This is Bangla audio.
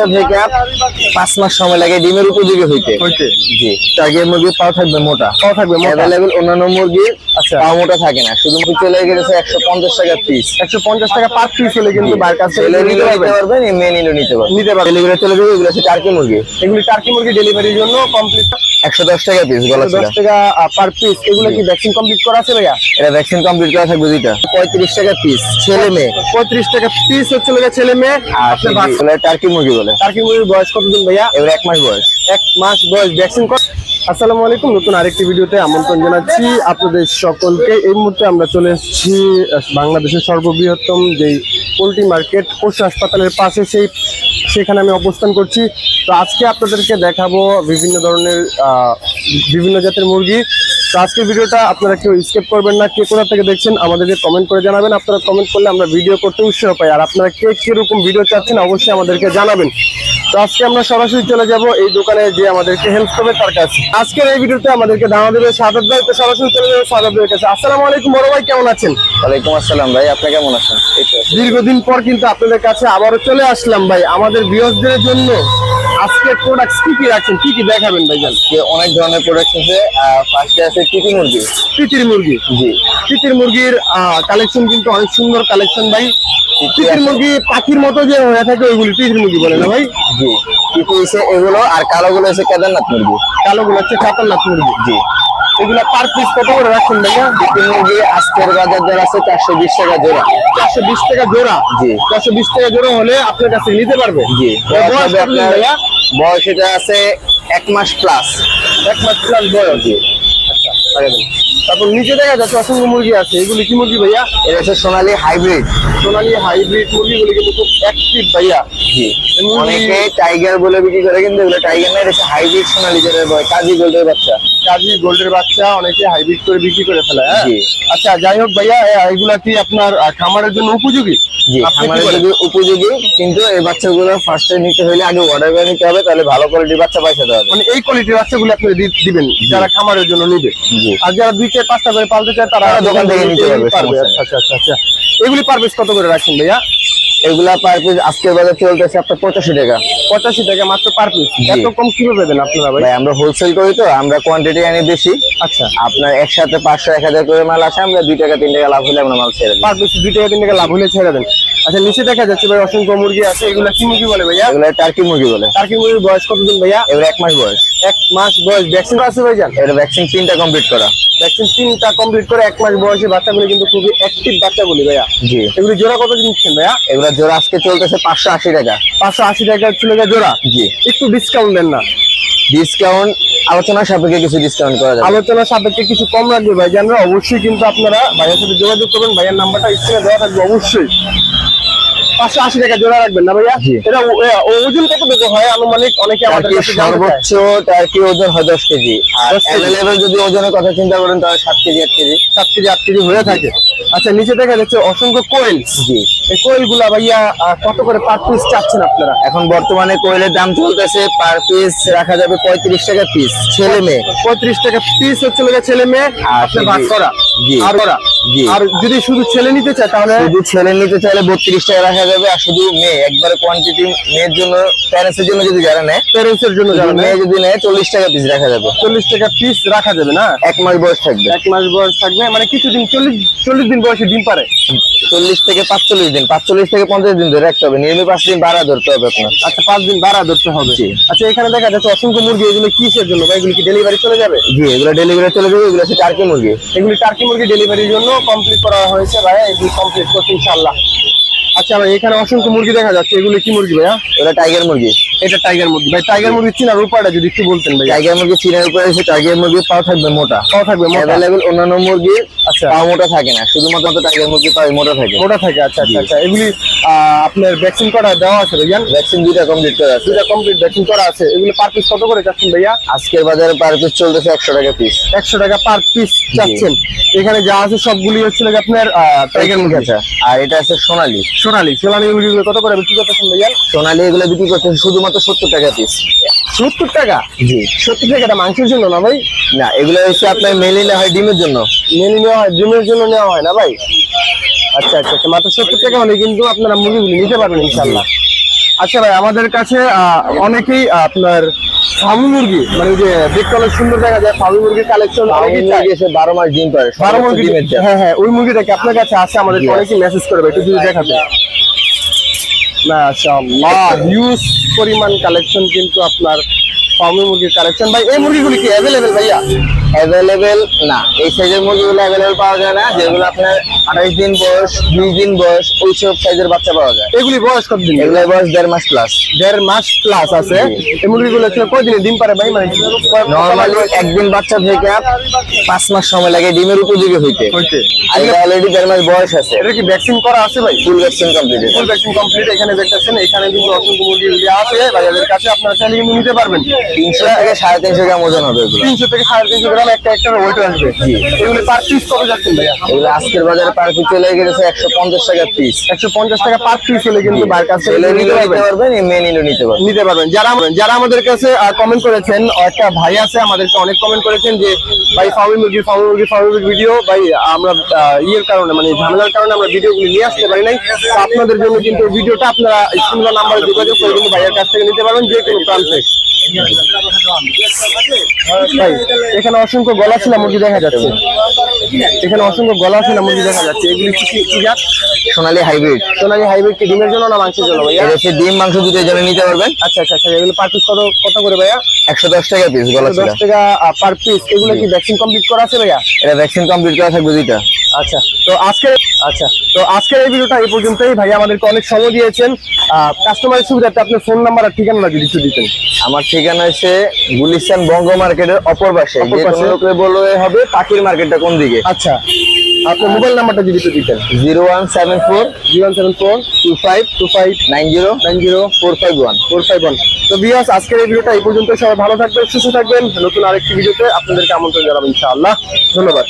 বাচ্চা থেকে পাঁচ মাস সময় লাগে ডিমের উপযোগী হইতে। হইতে। জি। টার্গেট মুরগির পাও থাকবে মোটা। পাও থাকবে মোটা। অন্যান্য মুরগির আচ্ছা। পাও মোটা থাকে না। শুধু চলে গেছে একশো পঞ্চাশ টাকা পিস একশো পঞ্চাশ টাকা পার পিস হলে কিন্তু বার কাছে নিতে পারবেন। নিতে পারবেন নিতে পারবেন। এগুলো চলে যাবে এগুলো হচ্ছে টার্কি মুরগি। এগুলি টার্কি মুরগি ডেলিভারির জন্য কমপ্লিট একশো দশ টাকা পিস গলা ছিল। 110 টাকা পার পিস এগুলো কি ভ্যাকসিন কমপ্লিট করা আছে ভাইয়া? এটা ভ্যাকসিন কমপ্লিট করা থাকবে দুইটা। পঁয়ত্রিশ টাকা পিস ছেলে মেয়ে। পঁয়ত্রিশ টাকা পিস হচ্ছে লাগা ছেলে মেয়ে আর টার্কি মুরগি বলে। টার্কি মুরগির বয়স কতদিন ভাইয়া? এবার এক মাস বয়স। এক মাস বয়স। ভ্যাকসিন আসসালামু আলাইকুম। নতুন আরেকটি ভিডিওতে আমন্ত্রণ জানাচ্ছি আপনাদের সকলকে। এই মুহূর্তে আমরা চলে এসেছি বাংলাদেশের সর্ববৃহত্তম যেই পোলট্রি মার্কেট পশু হাসপাতালের পাশে সেই, সেখানে আমি অবস্থান করছি। তো আজকে আপনাদেরকে দেখাবো বিভিন্ন ধরনের বিভিন্ন জাতের মুরগি। তো আজকের ভিডিওটা আপনারা কেউ স্কেপ করবেন না, কে কোথা থেকে দেখছেন আমাদেরকে কমেন্ট করে জানাবেন। আপনারা কমেন্ট করলে আমরা ভিডিও করতে উৎসাহ পাই। আর আপনারা কে কীরকম ভিডিও চাচ্ছেন অবশ্যই আমাদেরকে জানাবেন। তো আজকে আমরা সরাসরি চলে যাব এই দোকানে যে আমাদেরকে হেল্প করবে তার কাছে। আজকের এই ভিডিওতে আমাদেরকে দাওয়া দেবে সাদাত ভাই তো সরাসরি চলে যাব সাদাত ভাইয়ের কাছে। আসসালামু আলাইকুম বড় ভাই কেমন আছেন? ওয়ালাইকুম আসসালাম ভাই আপনি কেমন আছেন? দীর্ঘদিন পর কিন্তু আপনাদের কাছে আবারও চলে আসলাম ভাই। আমাদের বিয়সদের জন্য আজকে প্রোডাক্ট কি কি রাখছেন? কি কি দেখাবেন ভাই জান? আজকে অনেক ধরনের প্রোডাক্ট আছে ফার্স্টে আছে টিপি মুরগি। তিতির মুরগি? জি। তিতির মুরগির কালেকশন কিন্তু অনেক সুন্দর কালেকশন ভাই। তিতির মুরগি পাখির মতো যে হয়ে থাকে ওইগুলি তিতির মুরগি বলে না ভাই? জি। হচ্ছে এগুলো আর কালো গুলো হচ্ছে কেদারনাথ মুরগি। কালোগুলো হচ্ছে খাতারনাথ মুরগি। জি। এগুলা পার পিস কত করে রাখছেন ভাইয়া? মুরগি আজকের বাজার দর আছে চারশো বিশ টাকা জোড়া। চারশো বিশ টাকা জোড়া? জি। চারশো বিশ টাকা জোড়া হলে আপনার কাছে নিতে পারবে? জি। বয়স এটা আছে এক মাস প্লাস এক মাস প্লাস বয়স। জি। তারপর নিচে দেখা যাচ্ছে অসংখ্য মুরগি আছে। এগুলি কি মুরগি ভাইয়া? এটা হচ্ছে সোনালী হাইব্রিড। সোনালী হাইব্রিড মুরগিগুলি কিন্তু খুব অ্যাক্টিভ ভাইয়া। জি। অনেকে টাইগার বলে বিক্রি করে কিন্তু এগুলো টাইগার না এটা হচ্ছে হাইব্রিড সোনালী যেটা বলে কাজী গোল্ডের বাচ্চা। কাজী গোল্ডের বাচ্চা অনেকে হাইব্রিড করে বিক্রি করে ফেলে হ্যাঁ? আচ্ছা যাই হোক ভাইয়া এগুলা কি আপনার খামারের জন্য উপযোগী? জি? যদি উপযোগী কিন্তু এই বাচ্চাগুলো ফার্স্টে নিতে হলে আগে অর্ডার করে নিতে হবে তাহলে ভালো কোয়ালিটির বাচ্চা পয়সা দেওয়া মানে এই কোয়ালিটির বাচ্চাগুলো আপনি দিবেন যারা খামারের জন্য নিবে। আর যারা দুই চার পাঁচটা করে পালতে চায় তারা দোকান থেকে নিতে পারবে, আচ্ছা আচ্ছা আচ্ছা এগুলি পার কত করে রাখছেন ভাইয়া? এগুলা পার পিস আজকের বাজার চলতেছে আপনার পঁচাশি টাকা। পঁচাশি টাকা মাত্র পার পিস এত কম কীভাবে দেন আপনারা ভাই? আমরা হোলসেল করি তো আমরা কোয়ান্টিটি আনি বেশি। আচ্ছা। আপনার একসাথে পাঁচশো এক হাজার করে মাল আসে আমরা দুই টাকা তিন টাকা লাভ হলে আমরা মাল ছেড়ে দিই। পার পিস দুই টাকা তিন টাকা লাভ হলে ছেড়ে দেন। আচ্ছা নিচে দেখা যাচ্ছে ভাই অসংখ্য মুরগি আছে। এগুলো কি মুরগি বলে ভাইয়া? এগুলো টার্কি মুরগি বলে। টার্কি মুরগির বয়স কতদিন ভাইয়া? এগুলো এক মাস বয়স। এক মাস বয়স। ভ্যাকসিন আছে ভাই জান এটা ভ্যাকসিন তিনটা কমপ্লিট করা। ভ্যাকসিন তিনটা কমপ্লিট করে এক মাস বয়সে বাচ্চাগুলি কিন্তু খুবই অ্যাক্টিভ বাচ্চাগুলি ভাইয়া। জি। এগুলি জোড়া কত নিচ্ছেন ভাইয়া? এগুলো জোড়া আজকে চলতেছে পাঁচশো আশি টাকা। পাঁচশো আশি টাকা ছিল জোড়া? জি। একটু ডিসকাউন্ট দেন না। ডিসকাউন্ট আলোচনা সাপেক্ষে কিছু ডিসকাউন্ট করা যাবে। আলোচনা সাপেক্ষে কিছু কম রাখবে ভাই জানরা অবশ্যই কিন্তু আপনারা ভাইয়ের সাথে যোগাযোগ করবেন ভাইয়ের নাম্বারটা স্ক্রিনে দেওয়া থাকবে অবশ্যই। পাঁচশো আশি টাকা জোড়া রাখবেন না ভাইয়া। এটা ওজন কতটুকু হয়? আনুমানিক অনেকে আমাদের ওজন হয় দশ কেজি। আর 10 যদি ওজনের কথা চিন্তা করেন তাহলে সাত কেজি আট কেজি। সাত কেজি আট কেজি হয়ে থাকে। আচ্ছা নিচে দেখা যাচ্ছে অসংখ্য কোয়েল জি এই কোয়েলগুলা ভাইয়া কত করে পার পিস চাচ্ছেন আপনারা? এখন বর্তমানে কোয়েলের দাম চলতেছে পার পিস রাখা যাবে পঁয়ত্রিশ টাকা পিস ছেলে মেয়ে। পঁয়ত্রিশ টাকা পিস হচ্ছে ছেলে মেয়ে আর ভাগ করা। আর যদি শুধু ছেলে নিতে চায় তাহলে? শুধু ছেলে নিতে চাইলে বত্রিশ টাকা রাখা যাবে আর শুধু মেয়ে একবারে কোয়ান্টিটি মেয়ের জন্য প্যারেন্টসের জন্য যদি যারা নেয় প্যারেন্টস এর জন্য যারা মেয়ে যদি নেয় চল্লিশ টাকা পিস রাখা যাবে। চল্লিশ টাকা পিস রাখা যাবে না? এক মাস বয়স থাকবে। এক মাস বয়স থাকবে মানে কিছুদিন চল্লিশ চল্লিশ দিন বয়সে ডিম পারে। চল্লিশ থেকে পাঁচচল্লিশ দিন পাঁচচল্লিশ থেকে পঞ্চাশ দিন ধরে রাখতে হবে নিয়মিত পাঁচ দিন বাড়া ধরতে হবে আপনার। আচ্ছা পাঁচ দিন বাড়া ধরতে হবে। আচ্ছা এখানে দেখা যাচ্ছে অসংখ্য মুরগি এগুলো কিসের জন্য? এগুলো কি ডেলিভারি চলে যাবে? জি এগুলো ডেলিভারি চলে যাবে এগুলো হচ্ছে টার্কি মুরগি। এগুলি টার্কি মুরগি ডেলিভারির জন্য কমপ্লিট করা হয়েছে ভাইয়া এগুলি কমপ্লিট করছে ইনশাল্লাহ আচ্ছা ভাই এখানে অসংখ্য মুরগি দেখা যাচ্ছে। এগুলি কি মুরগি ভাইয়া? এগুলো টাইগার মুরগি। এটা টাইগার মুরগি। ভাই টাইগার মুরগি চিনার উপায়টা যদি একটু বলতেন ভাই টাইগার মুরগি চীনের এসে টাইগার মুরগির পাও থাকবে মোটা। কত থাকবে মোটা? অন্যান্য মুরগির আচ্ছা। পাও মোটা থাকে না। শুধুমাত্র টাইগার মুরগি পাও মোটা থাকে। মোটা থাকে আচ্ছা আচ্ছা আচ্ছা। এগুলি আপনার ভ্যাকসিন করা দেওয়া আছে ভাইয়া? ভ্যাকসিন দুইটা কমপ্লিট করা আছে। দুটা কমপ্লিট ভ্যাকসিন করা আছে। এগুলি পার পিস কত করে চাচ্ছেন ভাইয়া? আজকের বাজারে পার পিস চলতেছে একশো টাকা পিস একশো টাকা পার পিস চাচ্ছেন। এখানে যা আছে সবগুলি হচ্ছে আপনার টাইগার মুরগি আচ্ছা আর এটা আছে সোনালী সোনালি সোনালি মুরগিগুলো কত করে বিক্রি করতেছেন ভাইয়া? সোনালি এগুলো বিক্রি করছে শুধুমাত্র সত্তর টাকা পিস সত্তর টাকা? জি। সত্তর টাকাটা মাংসের জন্য না ভাই? না এগুলো হচ্ছে আপনার মেলে নেওয়া হয় ডিমের জন্য। মেনে নেওয়া হয় ডিমের জন্য নেওয়া হয় না ভাই? আচ্ছা আচ্ছা আচ্ছা মাত্র সত্তর টাকা হলে কিন্তু আপনারা মুরগিগুলি নিতে পারবেন ইনশাল্লাহ আচ্ছা ভাই আমাদের কাছে অনেকেই আপনার ফার্মি মুরগি মানে যে দেখতে সুন্দর দেখা যায় ফার্মি মুরগির কালেকশন অনেকই চাই এসে বারো মাস ডিম পারে 12 মাস ডিম হ্যাঁ হ্যাঁ ওই মুরগিটা কি আপনার কাছে আছে আমাদের. অনেকেই মেসেজ করবে একটু যদি দেখাতে। মাশাআল্লাহ হিউজ পরিমাণ কালেকশন কিন্তু আপনার ফার্মি মুরগির কালেকশন ভাই এই মুরগিগুলি কি অ্যাভেলেবেল ভাইয়া? অ্যাভেলেবেল না। এই সাইজের মুরগিগুলো অ্যাভেলেবেল পাওয়া যায় না যেগুলো আপনার আঠাইশ দিন বয়স বিশ দিন বয়স ওইসব সাইজের বাচ্চা পাওয়া যায়। এগুলি বয়স কত দিন এগুলোর বয়স দেড় মাস প্লাস দেড় মাস প্লাস আছে। এই মুরগিগুলো আসলে কয়দিনে ডিম পারে ভাই? মানে নর্মালি একদিন বাচ্চা থেকে পাঁচ মাস সময় লাগে ডিমের উপযোগী হইতে। হইতে। আর এটা অলরেডি দেড় মাস বয়স আছে। এটা কি ভ্যাকসিন করা আছে ভাই? Full vaccine complete full vaccine complete এখানে দেখতেছেন এখানে কিন্তু অসংখ্য মুরগি আছে। ভাইয়াদের কাছে আপনারা চাইলে কিন্তু নিতে পারবেন। তিনশো থেকে সাড়ে তিনশো গ্রাম ওজন হবে তিনশো থেকে সাড়ে তিনশো গ্রাম একটা একটা ওয়েট আসবে। এগুলো পার পিস কত যাচ্ছেন ভাইয়া? এগুলো আজকের বাজারে পার পিস চলে গেছে একশো পঞ্চাশ টাকা পিস একশো পঞ্চাশ টাকা পার পিস হলে কিন্তু বার কাছে নিতে নিতে পারবেন। পারবেন নিতে পারবেন। নিতে পারবেন। যারা যারা আমাদের কাছে কমেন্ট করেছেন একটা ভাই আছে আমাদেরকে অনেক কমেন্ট করেছেন যে ভাই ফার্মি মুরগি ফার্মি মুরগি মুরগি ভিডিও ভাই আমরা ইয়ের কারণে মানে ঝামেলার কারণে আমরা ভিডিওগুলি নিয়ে আসতে পারি নাই। আপনাদের জন্য কিন্তু ভিডিওটা আপনারা স্ক্রিন নাম্বারে যোগাযোগ করে কিন্তু ভাইয়ের কাছ থেকে নিতে পারবেন যে কোনো প্রান্তে। এখানে অসংখ্য গলা ছিল মুরগি দেখা যাচ্ছে। এখানে অসংখ্য গলা ছিল মুরগি দেখা যাচ্ছে। এগুলি কি জাত? সোনালী হাইব্রিড। সোনালি হাইব্রিড কি ডিমের জন্য না মাংসের জন্য ভাইয়া? হচ্ছে ডিম মাংস দুটোর জন্য নিতে পারবেন। আচ্ছা আচ্ছা আচ্ছা এগুলো পার পিস কত কত করে ভাইয়া? একশো দশ টাকা পিস গলা ছিল। দশ টাকা পার পিস এগুলো কি ভ্যাকসিন কমপ্লিট করা আছে ভাইয়া? এটা ভ্যাকসিন কমপ্লিট করা থাকবে দুইটা। আচ্ছা তো আজকে আচ্ছা তো আজকের এই ভিডিওটা এই পর্যন্তই। ভাই আমাদেরকে অনেক সময় দিয়েছেন। কাস্টমারের সুবিধাতে আপনার ফোন নাম্বার আর ঠিকানা যদি একটু দিতেন। আমার ঠিকানা হচ্ছে গুলিস্তান বঙ্গ মার্কেটের অপর পাশে। যে। বললে হবে পাখির মার্কেটটা কোন দিকে? আচ্ছা আপনার মোবাইল নাম্বারটা যদি একটু দিতেন। Zero one seven four zero one seven four two five two five nine zero nine zero four five one. Four five one. তো বিয়াস আজকের এই ভিডিওটা এই পর্যন্ত। সবাই ভালো থাকবেন সুস্থ থাকবেন। নতুন আরেকটি ভিডিওতে আপনাদেরকে আমন্ত্রণ জানাব ইনশাআল্লাহ। ধন্যবাদ।